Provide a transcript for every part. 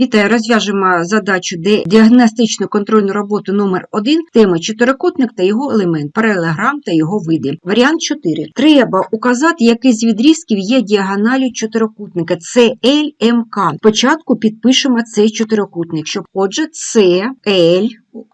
Вітаю, розв'яжемо задачу діагностичну контрольну роботу номер 1 теми чотирикутник та його елемент, паралелограм та його види. Варіант 4. Треба указати, який з відрізків є діагоналю чотирикутника. Це LMK. Спочатку підпишемо цей чотирикутник, щоб отже, L,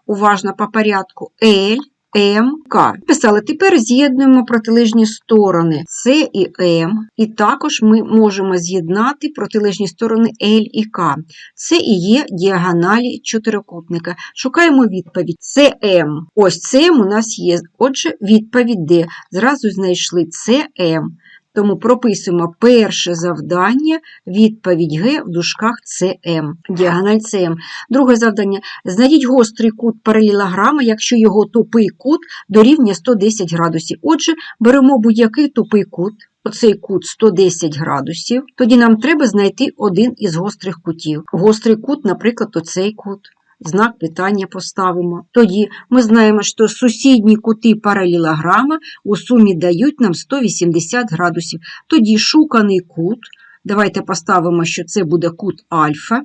уважно по порядку, L, М, К. Писали, тепер з'єднуємо протилежні сторони С і М, і також ми можемо з'єднати протилежні сторони L і К. Це і є діагоналі чотирикутника. Шукаємо відповідь. СМ. Ось це М у нас є. Отже, відповідь Д. Зразу знайшли СМ. Тому прописуємо перше завдання, відповідь Г в дужках ЦМ. Діагональ ЦМ. Друге завдання. Знайдіть гострий кут паралелограма, якщо його тупий кут дорівнює 110 градусів. Отже, беремо будь-який тупий кут. Оцей кут 110 градусів. Тоді нам треба знайти один із гострих кутів. Гострий кут, наприклад, оцей кут. Знак питання поставимо. Тоді ми знаємо, що сусідні кути паралелограма у сумі дають нам 180 градусів. Тоді шуканий кут, давайте поставимо, що це буде кут альфа.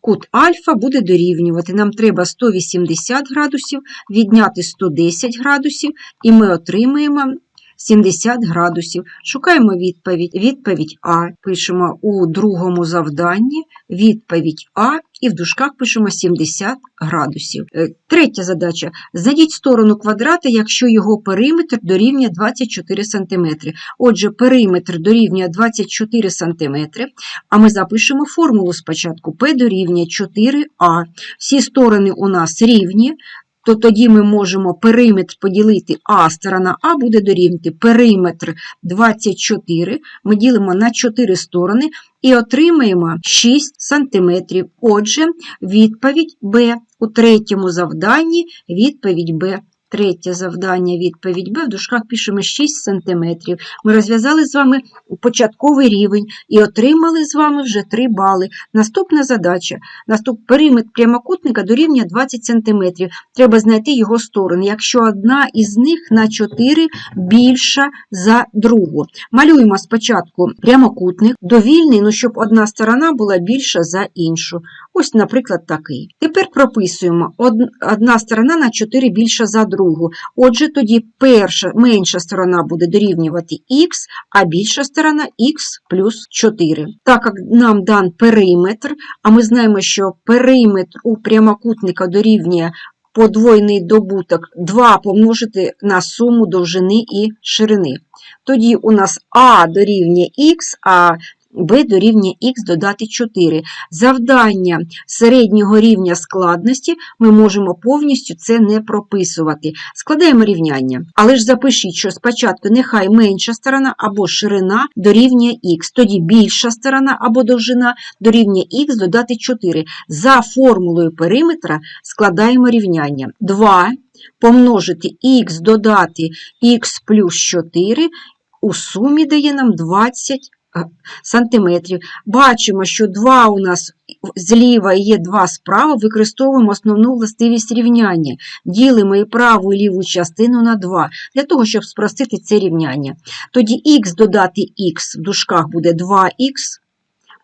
Кут альфа буде дорівнювати. Нам треба 180 градусів, відняти 110 градусів, і ми отримаємо 70 градусів. Шукаємо відповідь. Відповідь А пишемо у другому завданні, відповідь А, і в дужках пишемо 70 градусів. Е, Третя задача. Знайдіть сторону квадрата, якщо його периметр дорівнює 24 см. Отже, периметр дорівнює 24 см, а ми запишемо формулу спочатку. P дорівнює 4А. Всі сторони у нас рівні, то тоді ми можемо периметр поділити А, сторона А буде дорівнювати периметр 24, ми ділимо на 4 сторони і отримаємо 6 см. Отже, відповідь Б. У третьому завданні відповідь Б. Третє завдання, відповідь Б. В дужках пишемо 6 см. Ми розв'язали з вами початковий рівень і отримали з вами вже 3 бали. Наступна задача. Наступ периметр прямокутника дорівнює 20 см. Треба знайти його сторони, якщо одна із них на 4 більша за другу. Малюємо спочатку прямокутник, довільний, ну щоб одна сторона була більша за іншу. Ось, наприклад, такий. Тепер прописуємо одна сторона на 4 більша за другу. Отже, тоді перша менша сторона буде дорівнювати х, а більша сторона х плюс 4. Так як нам дан периметр, а ми знаємо, що периметр у прямокутника дорівнює подвойний добуток 2 помножити на суму довжини і ширини. Тоді у нас А дорівнює х, а b дорівнює х додати 4. Завдання середнього рівня складності ми можемо повністю це не прописувати. Складаємо рівняння. Але ж запишіть, що спочатку нехай менша сторона або ширина дорівнює х, тоді більша сторона або довжина дорівнює х додати 4. За формулою периметра складаємо рівняння. 2 помножити х додати х плюс 4 у сумі дає нам 20 сантиметрів. Бачимо, що 2 у нас зліва і є 2 справа, використовуємо основну властивість рівняння. Ділимо і праву, і ліву частину на 2, для того, щоб спростити це рівняння. Тоді х додати х в дужках буде 2х,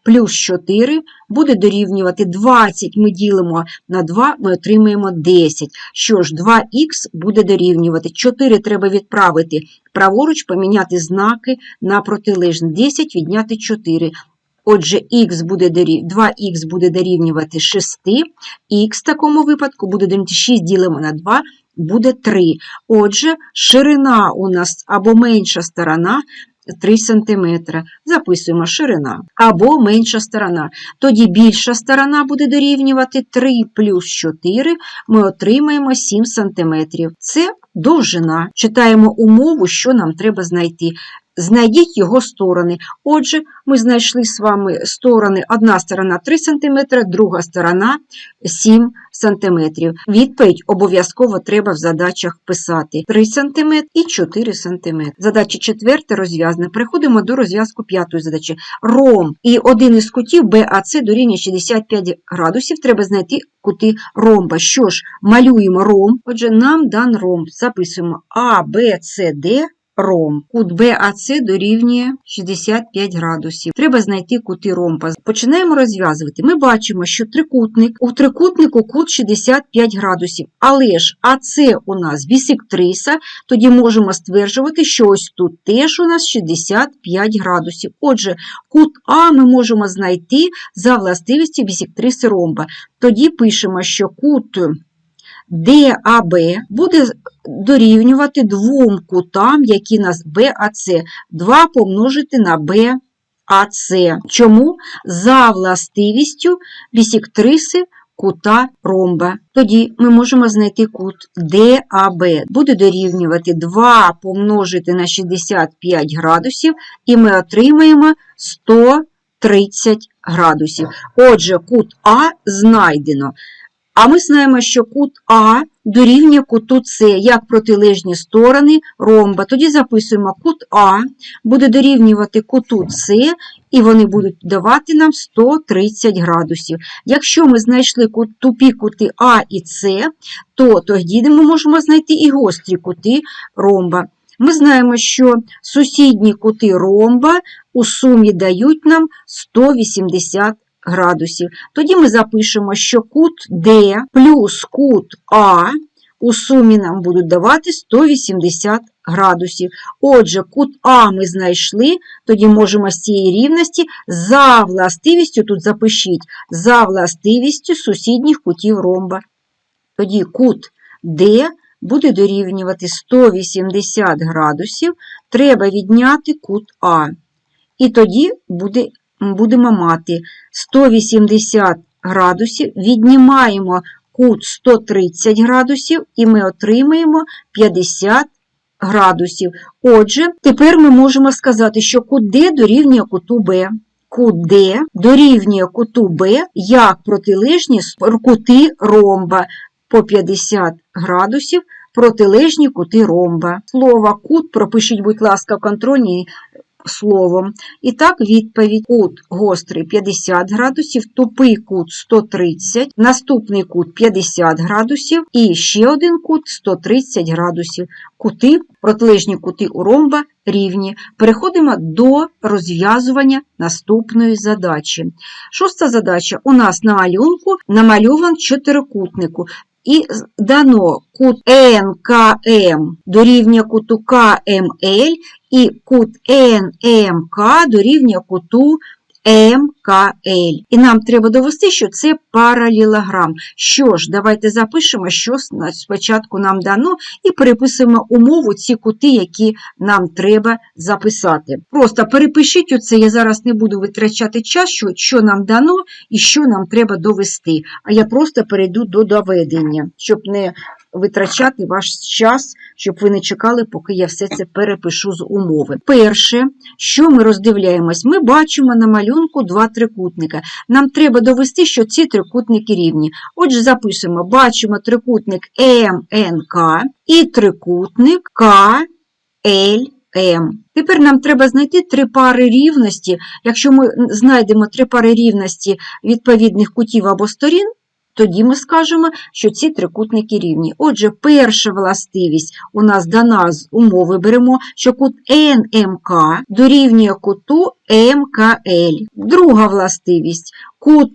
плюс 4 буде дорівнювати 20, ми ділимо на 2, ми отримаємо 10. Що ж, 2х буде дорівнювати. 4 треба відправити праворуч, поміняти знаки на протилежні. 10 відняти 4. Отже, х буде дорів... 2х буде дорівнювати 6, х в такому випадку буде дорівнювати 6 ділимо на 2, буде 3. Отже, ширина у нас або менша сторона 3 см. Записуємо ширина або менша сторона. Тоді більша сторона буде дорівнювати 3 плюс 4, ми отримаємо 7 см. Це довжина. Читаємо умову, що нам треба знайти. Знайдіть його сторони. Отже, ми знайшли з вами сторони. Одна сторона 3 см, друга сторона 7 см. Відповідь обов'язково треба в задачах писати 3 см і 4 см. Задача четверта розв'язана. Переходимо до розв'язку п'ятої задачі. Ром і один із кутів BAC дорівнює 65 градусів. Треба знайти кути ромба. Що ж, малюємо ромб. Отже, нам дан ромб. Записуємо А, Б, С, Д ромб. Кут БАЦ дорівнює 65 градусів. Треба знайти кути ромба. Починаємо розв'язувати. Ми бачимо, що трикутник, у трикутнику кут 65 градусів, але ж АЦ у нас бісектриса, тоді можемо стверджувати, що ось тут теж у нас 65 градусів. Отже, кут А ми можемо знайти за властивістю бісектриси ромба. Тоді пишемо, що кут ДАБ буде дорівнювати двом кутам, які у нас БАЦ. 2 помножити на БАЦ. Чому? За властивістю бісектриси кута ромба. Тоді ми можемо знайти кут ДАБ. Буде дорівнювати 2 помножити на 65 градусів, і ми отримаємо 130 градусів. Отже, кут А знайдено. А ми знаємо, що кут А дорівнює куту С як протилежні сторони ромба. Тоді записуємо кут А буде дорівнювати куту С, і вони будуть давати нам 130 градусів. Якщо ми знайшли тупі кути А і С, то тоді ми можемо знайти і гострі кути ромба. Ми знаємо, що сусідні кути ромба у сумі дають нам 180 градусів. Тоді ми запишемо, що кут D плюс кут А у сумі нам будуть давати 180 градусів. Отже, кут А ми знайшли, тоді можемо з цієї рівності за властивістю, тут запишіть, за властивістю сусідніх кутів ромба. Тоді кут D буде дорівнювати 180 градусів, треба відняти кут А. І тоді буде будемо мати 180 градусів, віднімаємо кут 130 градусів, і ми отримаємо 50 градусів. Отже, тепер ми можемо сказати, що кут D дорівнює куту Б. Кут D дорівнює куту Б як протилежні кути ромба по 50 градусів протилежні кути ромба. Слово кут пропишіть, будь ласка, в контрольній словом. І так, відповідь кут гострий 50 градусів, тупий кут 130, наступний кут 50 градусів і ще один кут 130 градусів. Кути, протилежні кути у ромба рівні. Переходимо до розв'язування наступної задачі. Шоста задача у нас на малюнку намальован чотирикутнику. І дано кут НКМ дорівнює куту КМЛ і кут НМК дорівнює куту МКЛ. І нам треба довести, що це паралелограм. Що ж, давайте запишемо, що спочатку нам дано, і переписуємо умову ці кути, які нам треба записати. Просто перепишіть оце, я зараз не буду витрачати час, що, що нам дано і що нам треба довести. А я просто перейду до доведення, щоб не витрачати ваш час, щоб ви не чекали, поки я все це перепишу з умови. Перше, що ми роздивляємось, ми бачимо на малюнку два трикутника. Нам треба довести, що ці трикутники рівні. Отже, запишемо, бачимо трикутник МНК і трикутник КЛМ. Тепер нам треба знайти три пари рівності. Якщо ми знайдемо три пари рівності відповідних кутів або сторін, тоді ми скажемо, що ці трикутники рівні. Отже, перша властивість у нас дана з умови беремо, що кут НМК дорівнює куту МКЛ. Друга властивість кут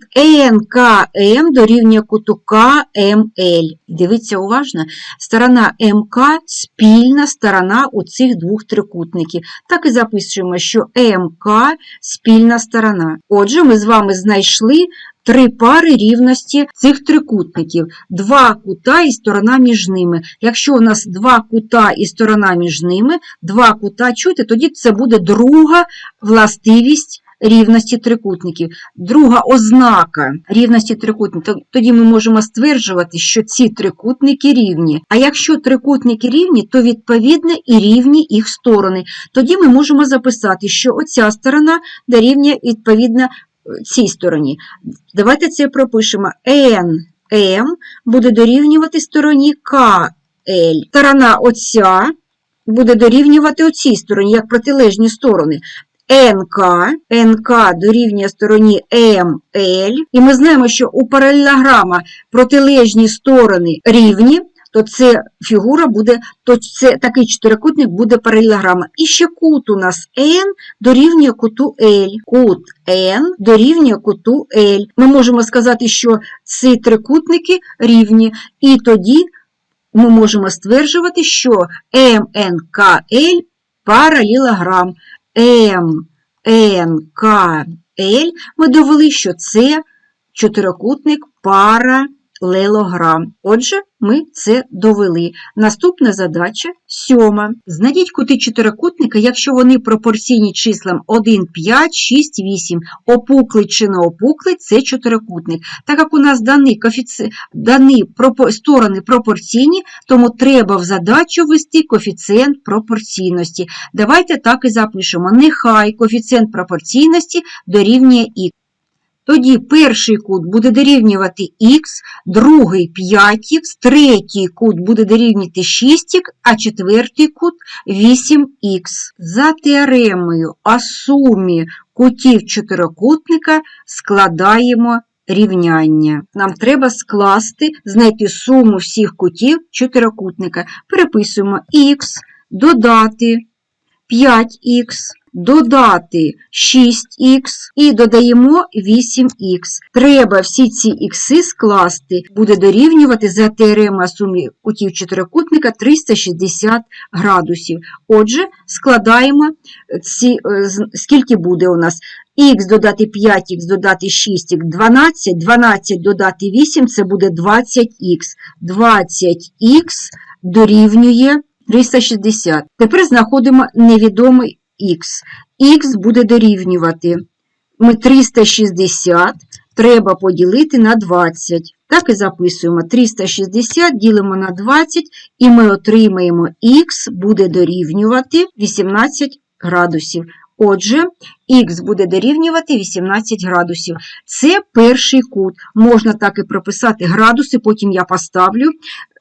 НКМ дорівнює куту КМЛ. Дивіться уважно, сторона МК спільна сторона у цих двох трикутників. Так і записуємо, що МК спільна сторона. Отже, ми з вами знайшли три пари рівності цих трикутників, два кута і сторона між ними. Якщо у нас два кута і сторона між ними, два кута чути, тоді це буде друга властивість. Рівності трикутників. Друга ознака рівності трикутників, тоді ми можемо стверджувати, що ці трикутники рівні. А якщо трикутники рівні, то відповідно і рівні їх сторони. Тоді ми можемо записати, що оця сторона дорівнює відповідно цій стороні. Давайте це пропишемо. NM буде дорівнювати стороні KL. Сторона оця буде дорівнювати оцій стороні, як протилежні сторони. НК, НК дорівнює стороні МЛ. І ми знаємо, що у паралелограма протилежні сторони рівні, то це фігура буде, то це такий чотирикутник буде паралелограма. І ще кут у нас N дорівнює куту L. Кут N дорівнює куту L. Ми можемо сказати, що ці трикутники рівні, і тоді ми можемо стверджувати, що МНКЛ паралелограм. МНКЛ ми довели, що це чотирикутник паралелограм. Отже, ми це довели. Наступна задача сьома. Знайдіть кути чотирикутника, якщо вони пропорційні числам 1, 5, 6, 8. Опуклий чи не опуклий – це чотирикутник. Так як у нас дані, коефіці... дані пропо... сторони пропорційні, тому треба в задачу ввести коефіцієнт пропорційності. Давайте так і запишемо. Нехай коефіцієнт пропорційності дорівнює х. Тоді перший кут буде дорівнювати х, другий 5х, третій кут буде дорівнювати 6х, а четвертий кут 8х. За теоремою о сумі кутів чотирикутника складаємо рівняння. Нам треба скласти, знайти суму всіх кутів чотирикутника. Переписуємо х, додати 5х додати 6х і додаємо 8х. Треба всі ці ікси скласти, буде дорівнювати за теорема сумі кутів чотирикутника 360 градусів. Отже, складаємо ці, скільки буде у нас х додати 5х додати 6х 12, 12 додати 8 це буде 20х. 20х дорівнює 360. Тепер знаходимо невідомий х. Х буде дорівнювати. Ми 360 треба поділити на 20. Так і записуємо 360 ділимо на 20, і ми отримаємо х буде дорівнювати 18 градусів. Отже, х буде дорівнювати 18 градусів. Це перший кут. Можна так і прописати градуси, потім я поставлю.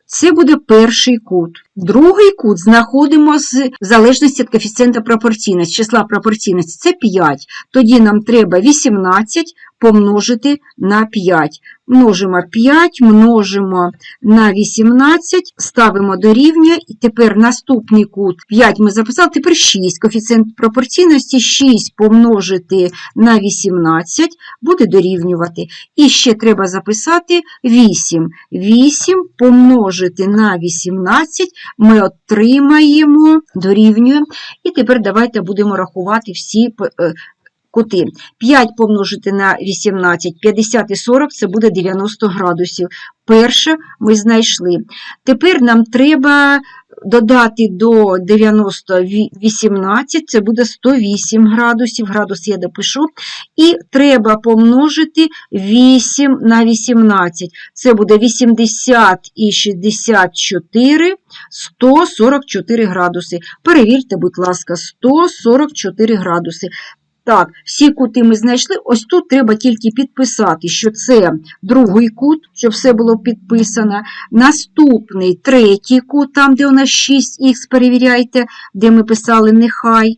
Це буде перший кут. Другий кут знаходимо з залежності від коефіцієнта пропорційності, числа пропорційності це 5. Тоді нам треба 18 помножити на 5. Множимо 5, множимо на 18, ставимо дорівнює, і тепер наступний кут 5 ми записали, тепер 6. Коефіцієнт пропорційності 6 помножити на 18 буде дорівнювати. І ще треба записати 8. 8 помножити на 18 ми отримаємо, дорівнюємо. І тепер давайте будемо рахувати всі кути. 5 помножити на 18, 50 і 40 це буде 90 градусів. Перше ми знайшли. Тепер нам треба додати до 90 18, це буде 108 градусів, градус я допишу. І треба помножити 8 на 18. Це буде 80 і 64, 144 градуси. Перевірте, будь ласка, 144 градуси. Так, всі кути ми знайшли. Ось тут треба тільки підписати, що це другий кут, щоб все було підписано. Наступний третій кут, там, де у нас 6х, перевіряйте, де ми писали нехай.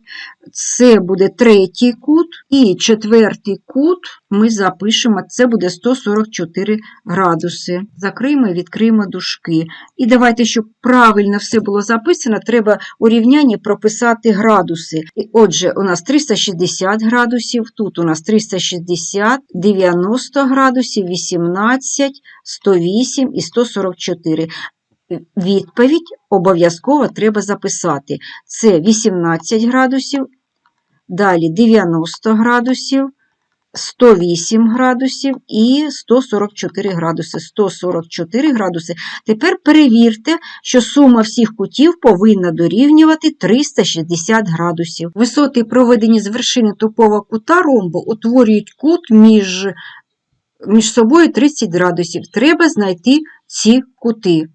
Це буде третій кут. І четвертий кут ми запишемо, це буде 144 градуси. Закриємо і відкриємо дужки. І давайте, щоб правильно все було записано, треба у рівнянні прописати градуси. І Отже, у нас 360 градусів, тут у нас 360, 90 градусів, 18, 108 і 144. Відповідь обов'язково треба записати. Це 18 градусів, далі 90 градусів, 108 градусів і 144 градуси. 144 градуси. Тепер перевірте, що сума всіх кутів повинна дорівнювати 360 градусів. Висоти, проведені з вершини тупого кута ромбу, утворюють кут між, між собою 30 градусів. Треба знайти ці кути.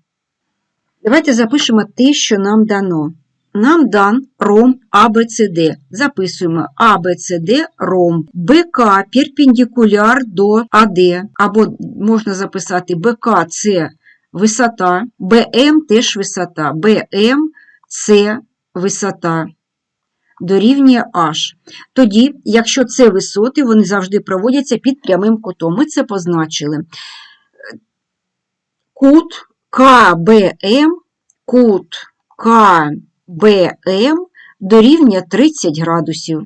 Давайте запишемо те, що нам дано. Нам дан ромб АБЦД. Записуємо АБЦД ромб. БК перпендикуляр до АД. Або можна записати БК це висота, БМ теж висота. БМ це висота. Дорівнює H. Тоді, якщо це висоти, вони завжди проводяться під прямим кутом. Ми це позначили. Кут КБМ, кут КБМ дорівнює 30 градусів.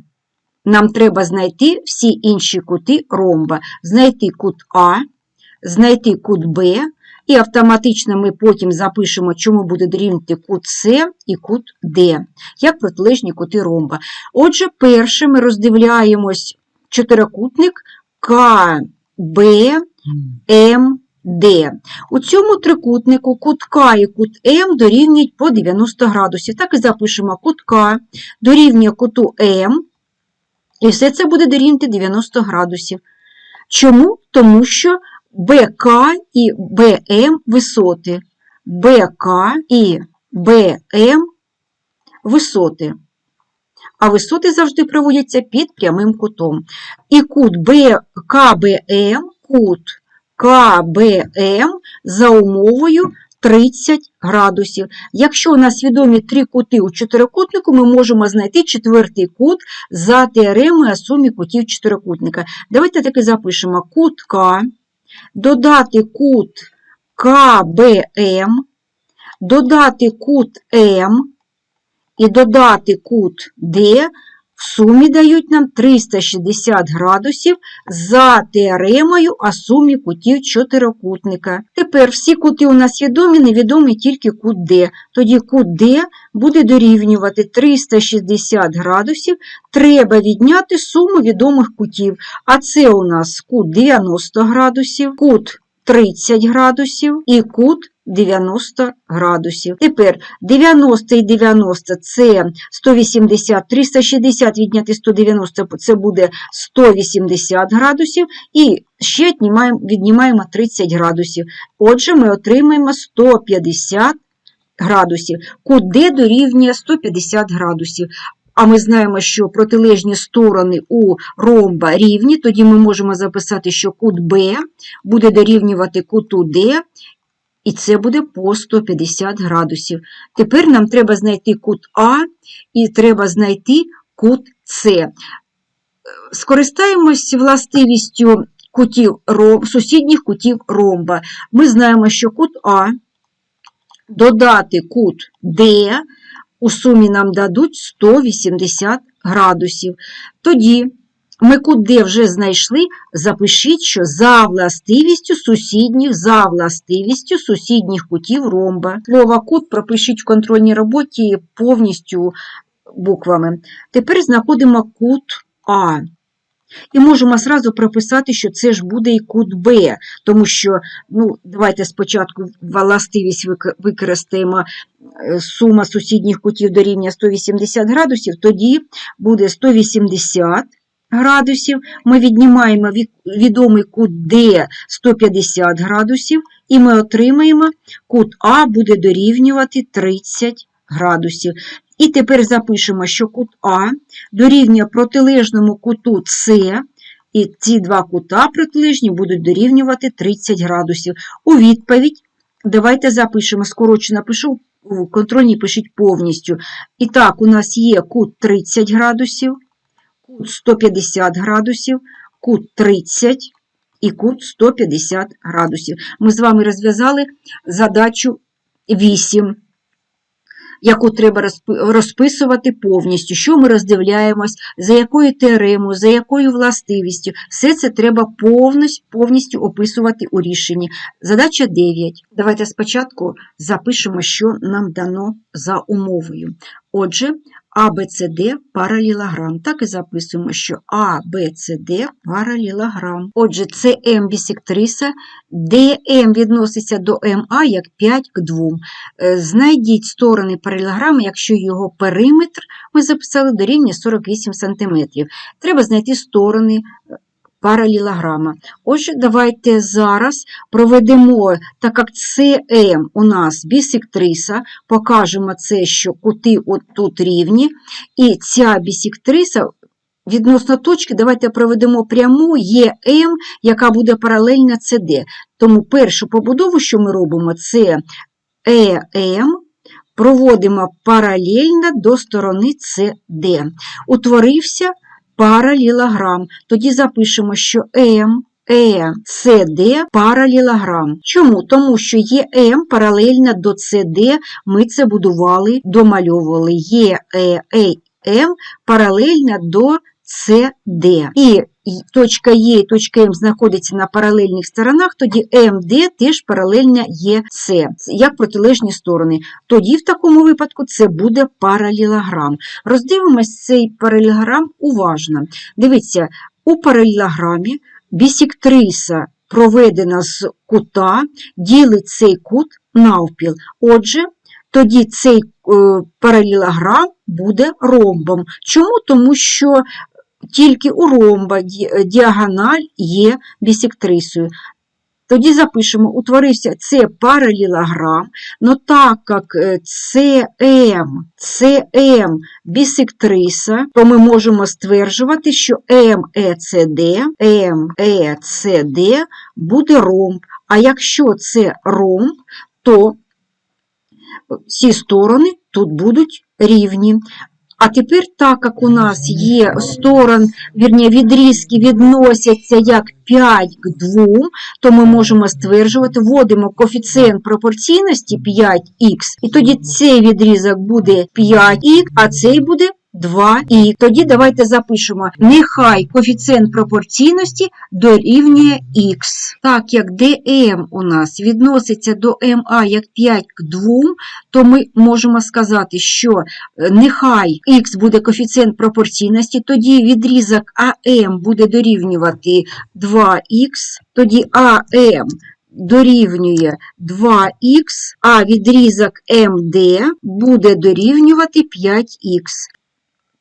Нам треба знайти всі інші кути ромба, знайти кут А, знайти кут Б, і автоматично ми потім запишемо, чому буде дорівнювати кут С і кут Д, як протилежні кути ромба. Отже, перше ми роздивляємось чотирикутник КБМД. У цьому трикутнику кут К і кут М дорівнюють по 90 градусів. Так і запишемо кут К дорівнює куту М, і все це буде дорівнювати 90 градусів. Чому? Тому що БК і БМ висоти. БК і БМ висоти. А висоти завжди проводяться під прямим кутом. І кут КБМ, кут КБМ за умовою 30 градусів. Якщо у нас відомі три кути у чотирикутнику, ми можемо знайти четвертий кут за теоремою о сумі кутів чотирикутника. Давайте таки запишемо кут К, додати кут КБМ, додати кут М і додати кут Д в сумі дають нам 360 градусів за теоремою о сумі кутів чотирикутника. Тепер всі кути у нас відомі, невідомий тільки кут Д. Тоді кут Д буде дорівнювати 360 градусів. Треба відняти суму відомих кутів. А це у нас кут 90 градусів, кут 30 градусів і кут 90 градусів. Тепер 90 і 90 це 180, 360 відняти 190 це буде 180 градусів. І ще віднімаємо, віднімаємо 30 градусів. Отже, ми отримаємо 150 градусів. Кут D дорівнює 150 градусів. А ми знаємо, що протилежні сторони у ромба рівні, тоді ми можемо записати, що кут Б буде дорівнювати куту Д, і це буде по 150 градусів. Тепер нам треба знайти кут А і треба знайти кут С. Скористаємось властивістю кутів, сусідніх кутів ромба. Ми знаємо, що кут А додати кут Д у сумі нам дадуть 180 градусів. Тоді ми куди вже знайшли, запишіть, що за властивістю сусідніх, за властивістю сусідніх кутів ромба. Слово кут пропишіть в контрольній роботі повністю буквами. Тепер знаходимо кут А. І можемо зразу прописати, що це ж буде і кут Б, тому що, ну, давайте спочатку властивість використаємо е, сума сусідніх кутів дорівнює 180 градусів, тоді буде 180 градусів. Ми віднімаємо відомий кут D 150 градусів, і ми отримаємо кут А буде дорівнювати 30 градусів. І тепер запишемо, що кут А дорівнює протилежному куту С, і ці два кута протилежні будуть дорівнювати 30 градусів. У відповідь давайте запишемо, скорочено пишу, контрольній пишіть повністю. І так, у нас є кут 30 градусів, кут 150 градусів, кут 30 і кут 150 градусів. Ми з вами розв'язали задачу 8 яку треба розписувати повністю, що ми роздивляємось, за якою теоремою, за якою властивістю. Все це треба повністю, повністю описувати у рішенні. Задача 9. Давайте спочатку запишемо, що нам дано за умовою. Отже, АБЦД паралілограм. Так і записуємо, що АБЦД паралілограм. Отже, це М бісектриса, ДМ відноситься до МА як 5 к 2. Е, знайдіть сторони паралелограми, якщо його периметр ми записали до рівня 48 см. Треба знайти сторони паралелограма. Отже, давайте зараз проведемо, так як CM у нас бісектриса, покажемо це, що кути тут рівні, і ця бісектриса Відносно точки, давайте проведемо пряму ЕМ, яка буде паралельна CD. Тому першу побудову, що ми робимо, це ЕМ, проводимо паралельно до сторони CD. Утворився паралелограм. Тоді запишемо, що М Е, СД паралілограм. Чому? Тому що ЕМ паралельна до СД, ми це будували, домальовували. Є, Е, Е, М паралельна до СД. І точка Е і точка М знаходяться на паралельних сторонах, тоді МД теж паралельна ЄС, як протилежні сторони. Тоді в такому випадку це буде паралелограм. Роздивимось цей паралелограм уважно. Дивіться, у паралелограмі бісектриса проведена з кута, ділить цей кут навпіл. Отже, тоді цей е, паралелограм буде ромбом. Чому? Тому що тільки у ромба діагональ є бісектрисою. Тоді запишемо, утворився це паралелограм, но так як е, CM, CM бісектриса, то ми можемо стверджувати, що MECD, MECD буде ромб. А якщо це ромб, то всі сторони тут будуть рівні. А тепер, так як у нас є сторон, вірні, відрізки відносяться як 5 к 2, то ми можемо стверджувати, вводимо коефіцієнт пропорційності 5х, і тоді цей відрізок буде 5х, а цей буде 2 і тоді давайте запишемо, нехай коефіцієнт пропорційності дорівнює х. Так як dm у нас відноситься до ма як 5 к 2, то ми можемо сказати, що е, нехай х буде коефіцієнт пропорційності, тоді відрізок АМ буде дорівнювати 2х, тоді АМ дорівнює 2х, а відрізок МД буде дорівнювати 5х.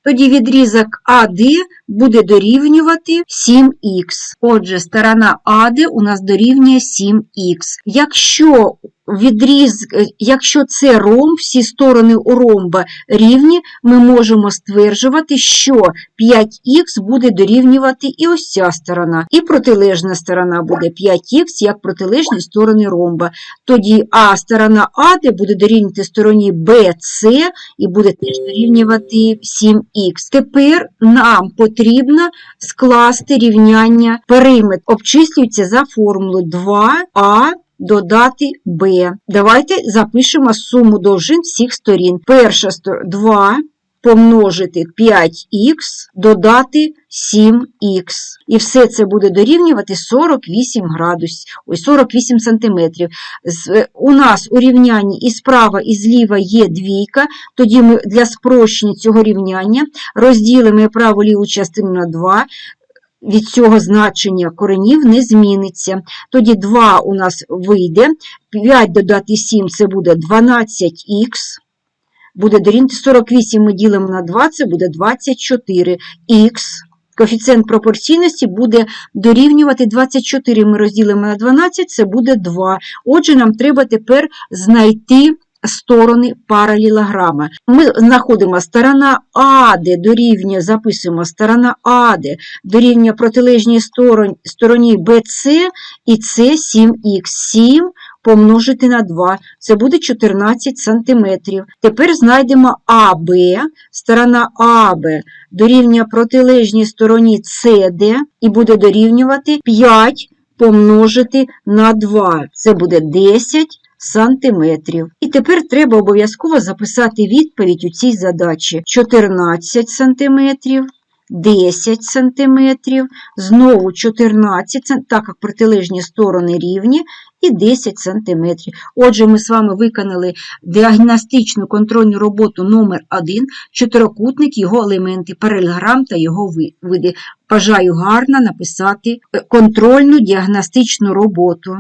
Тоді відрізок АД буде дорівнювати 7х. Отже, сторона АД у нас дорівнює 7х. Якщо відріз, е, якщо це ромб, всі сторони у ромба рівні, ми можемо стверджувати, що 5х буде дорівнювати і ось ця сторона, і протилежна сторона буде 5х, як протилежні сторони ромба. Тоді А сторона АД буде дорівнювати стороні BC і буде теж дорівнювати 7х. Тепер нам потрібно скласти рівняння периметр. Обчислюється за формулою 2а додати b. Давайте запишемо суму довжин всіх сторін. Перша сторона 2 помножити 5х, додати 7х. І все це буде дорівнювати 48 градусів, ой, 48 сантиметрів. У нас у рівнянні і справа, і зліва є двійка, тоді ми для спрощення цього рівняння розділимо праву ліву частину на 2, від цього значення коренів не зміниться. Тоді 2 у нас вийде, 5 додати 7 це буде 12х, буде дорівнювати 48 ми ділимо на 2, це буде 24х. Коефіцієнт пропорційності буде дорівнювати 24 ми розділимо на 12, це буде 2. Отже, нам треба тепер знайти сторони паралелограма. Ми знаходимо сторона АД дорівнює, записуємо сторона АД дорівнює протилежній стороні, BC, і це 7х. 7 помножити на 2, це буде 14 см. Тепер знайдемо АБ, сторона АБ дорівнює протилежній стороні CD і буде дорівнювати 5 помножити на 2, це буде 10 сантиметрів. І тепер треба обов'язково записати відповідь у цій задачі 14 сантиметрів, 10 сантиметрів, знову 14 см, так як протилежні сторони рівні, і 10 сантиметрів. Отже, ми з вами виконали діагностичну контрольну роботу номер 1 чотирикутник, його елементи, паралелограм та його види. Бажаю гарно написати е, контрольну діагностичну роботу.